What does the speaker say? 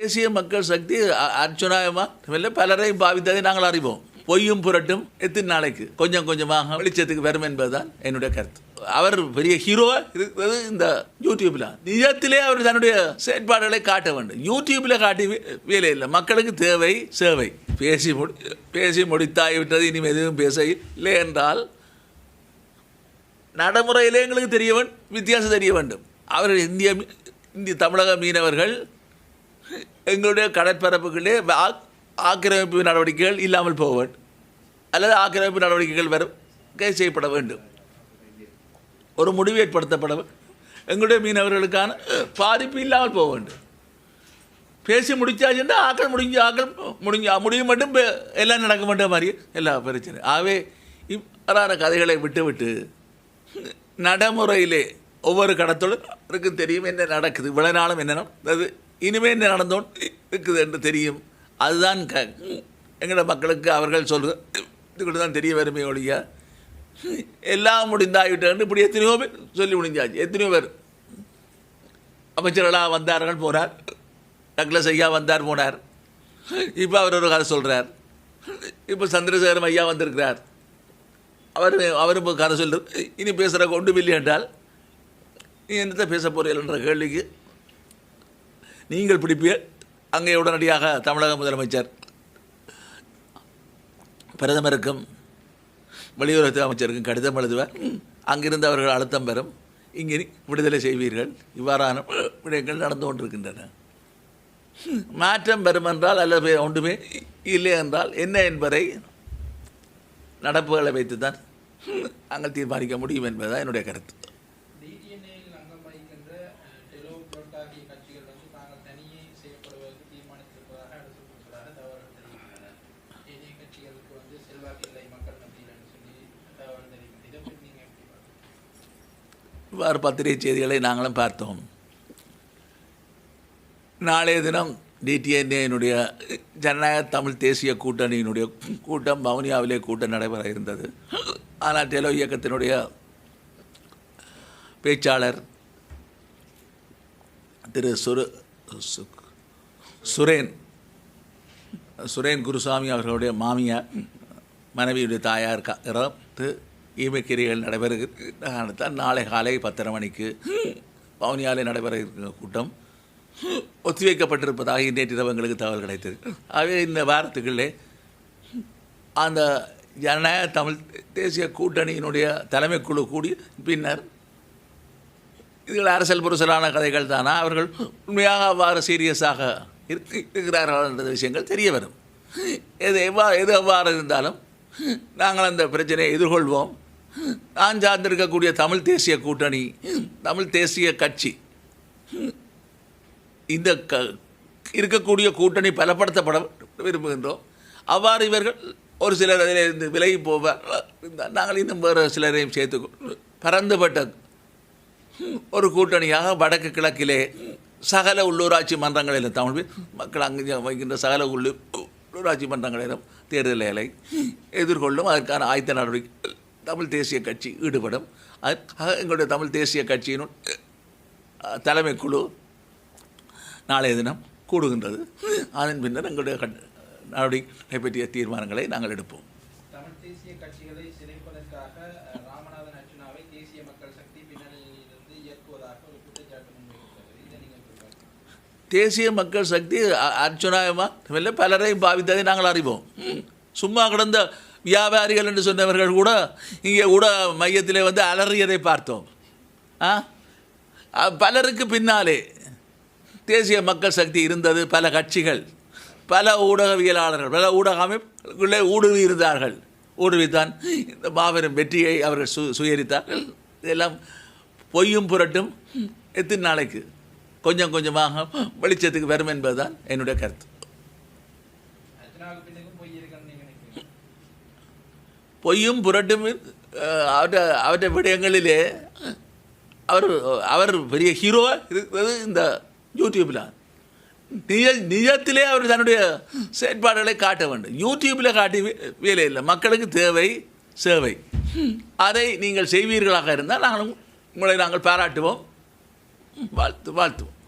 தேசிய மக்கள் சக்தி அ- அர்ச்சுனாயமா இல்லை பலரையும் பாவித்ததை நாங்கள் அறிவோம். பொய்யும் புரட்டும் எத்தனை நாளைக்கு? கொஞ்சம் கொஞ்சமாக வெளிச்சத்துக்கு வரும் என்பதுதான் என்னுடைய கருத்து. அவர் பெரிய ஹீரோவா இருக்கிறது இந்த யூடியூப்ல. நிஜத்திலே அவர் தன்னுடைய செயற்பாடுகளை காட்ட வேண்டும். யூடியூப்ல காட்டி வேலை இல்லை. மக்களுக்கு தேவை சேவை. பேசி முடி பேசி முடித்தாய் விட்டது இனிமேல் எதுவும் பேச இல்லை என்றால் நடைமுறையிலே எங்களுக்கு தெரியவன் வித்தியாசம் தெரிய வேண்டும். அவர் இந்திய மீ- இந்திய தமிழக மீனவர்கள் எங்களுடைய கடற்பரப்புகளே ஆக்- ஆக்கிரமிப்பு நடவடிக்கைகள் இல்லாமல் போக வேண்டும் அல்லது ஆக்கிரமிப்பு நடவடிக்கைகள் வர கை செய்யப்பட வேண்டும். ஒரு முடிவு ஏற்படுத்தப்பட எங்களுடைய மீனவர்களுக்கான பாதிப்பு இல்லாமல் போக வேண்டும். பேசி முடிச்சாச்சுன்னா ஆக்கள் முடிஞ்சு ஆக்கள் முடிஞ்சு முடியும் மட்டும் பே- எல்லாம் நடக்க மாட்ட மாதிரி எல்லா பிரச்சனை ஆகவே இவ்வாறான கதைகளை விட்டுவிட்டு நடைமுறையிலே ஒவ்வொரு கடத்தொழிலும் தெரியும் என்ன நடக்குது. இவ்வளவு நாளும் என்ன நடந்தது இனிமேல் என்ன நடந்தோன்னு இருக்குது என்று தெரியும். அதுதான் க எங்களோட மக்களுக்கு அவர்கள் சொல்றது இதுக்கு தான் தெரிய வருமே ஒழிய எல்லாம் முடிந்தாயிட்டு இப்படி எத்தனையோ பேர் சொல்லி முடிஞ்சாச்சு. எத்தனையோ பேர். அமைச்சர்களாக வந்தார்கள் போனார். டக்ளஸ் ஐயா வந்தார் போனார். இப்போ அவர் ஒரு கதை சொல்கிறார் இப்போ சந்திரசேகரம் ஐயா வந்திருக்கிறார். அவர் அவர் இப்போ கதை சொல்கிறார் இனி பேசுகிற கொண்டு இல்லை என்றால் நீ என்னத்தை பேச போறீர்கள் என்ற கேள்விக்கு நீங்கள் பிடிப்பீர் அங்கே உடனடியாக தமிழக முதலமைச்சர் பிரதமருக்கும் வெளியுறவுத்துறை அமைச்சருக்கும் கடிதம் எழுதுவார். அங்கிருந்து அவர்கள் அழுத்தம் பெறும். இங்கே விடுதலை செய்வீர்கள். இவ்வாறான விடயங்கள் நடந்து கொண்டிருக்கின்றன. மாற்றம் பெறும் என்றால் அல்லது ஒன்றுமே இல்லை என்றால் என்ன என்பதை நடப்புகளை வைத்து தான் நாங்கள் தீர்மானிக்க முடியும் என்பதுதான் என்னுடைய கருத்து. இவ்வாறு பத்திரிகை செய்திகளை நாங்களும் பார்த்தோம். நாளைய தினம் டிடிஎன்ஏனுடைய ஜனநாயக தமிழ் தேசிய கூட்டணியினுடைய கூட்டம் வவுனியாவிலே கூட்டம் நடைபெற இருந்தது. ஆனால் டெலோ இயக்கத்தினுடைய பேச்சாளர் திரு சுரு சுரேன் சுரேன் குருசாமி அவர்களுடைய மாமியார் மனைவியுடைய தாயார் க- இறந்து ஈமக்கிரிகள் நடைபெறுகிற நாளை காலை பத்தரை மணிக்கு பவுனியாலே நடைபெற இருக்கிற கூட்டம் ஒத்திவைக்கப்பட்டிருப்பதாக நேற்றிரவு எங்களுக்கு தகவல் கிடைத்தது ஆகவே இந்த வாரத்துக்குள்ளே அந்த ஜனநாயக தமிழ் தேசிய கூட்டணியினுடைய தலைமைக்குழு கூடி பின்னர் இதில் அரசியல் புரசலான கதைகள் தானா? அவர்கள் உண்மையாக அவ்வாறு சீரியஸாக இருக்கிறார்கள் என்ற விஷயங்கள் தெரிய வரும். எது எவ்வாறு எது எவ்வாறு இருந்தாலும் நாங்கள் அந்த பிரச்சனையை எதிர்கொள்வோம். நான் சார்ந்திருக்கக்கூடிய தமிழ் தேசிய கூட்டணி தமிழ் தேசிய கட்சி. இந்த க இருக்கக்கூடிய கூட்டணி பலப்படுத்தப்பட விரும்புகின்றோம். அவ்வாறு இவர்கள் ஒரு சிலர் அதில் இருந்து விலகி போவார். நாங்கள் இன்னும் வேறு சிலரையும் சேர்த்து கொண்டு பரந்துபட்ட ஒரு கூட்டணியாக வடக்கு கிழக்கிலே சகல உள்ளூராட்சி மன்றங்களில் தமிழ் மக்கள் அங்கு வைக்கின்ற சகல உள்ளூர் உள்ளூராட்சி மன்றங்களிடம் தேர்தலை எதிர்கொள்ளும் அதற்கான ஆயத்த நடவடிக்கை தமிழ் தேசிய கட்சி ஈடுபடும். அதுக்காக எங்களுடைய தமிழ் தேசிய கட்சியினுள் தலைமை தலைமைக்குழு நாளைய தினம் கூடுகின்றது. அதன் பின்னர் எங்களுடைய நடவடிக்கை பற்றிய தீர்மானங்களை நாங்கள் எடுப்போம். தமிழ் தேசிய கட்சிகளை சிதைப்பதற்காக ராமநாதன் அர்ஜுனாவை தேசிய மக்கள் சக்தி தேசிய மக்கள் சக்தி அ- அர்ச்சுனாயமா இல்லை பலரையும் பாவித்ததை நாங்கள் அறிவோம். சும்மா கிடந்த வியாபாரிகள் என்று சொன்னவர்கள் கூட இங்கே கூட மையத்தில் வந்து அலறியதை பார்த்தோம். ஆ? பலருக்கு பின்னாலே தேசிய மக்கள் சக்தி இருந்தது பல கட்சிகள் பல ஊடகவியலாளர்கள் பல ஊடக அமைப்புகளே ஊடுருவி இருந்தார்கள் ஊடுருவித்தான் இந்த மாபெரும் வெற்றியை அவர்கள் சு சுயரித்தார்கள். இதெல்லாம் பொய்யும் புரட்டும். எத்தனை நாளைக்கு? கொஞ்சம் கொஞ்சமாக வெளிச்சத்துக்கு வரும் என்பதுதான் என்னுடைய கருத்து. பொய்யும் புரட்டும் அவற்றை அவற்றை விடயங்களிலே அவர் அவர் பெரிய ஹீரோவா இருக்கிறது இந்த யூடியூப்பில் நிஜ நிஜத்திலே அவர் தன்னுடைய செயற்பாடுகளை காட்ட வேண்டும். யூடியூப்பில் காட்டி வேலை இல்லை. மக்களுக்கு தேவை சேவை. அதை நீங்கள் செய்வீர்களாக இருந்தால் நாங்கள் உங்களை நாங்கள் பாராட்டுவோம். Balto, Balto.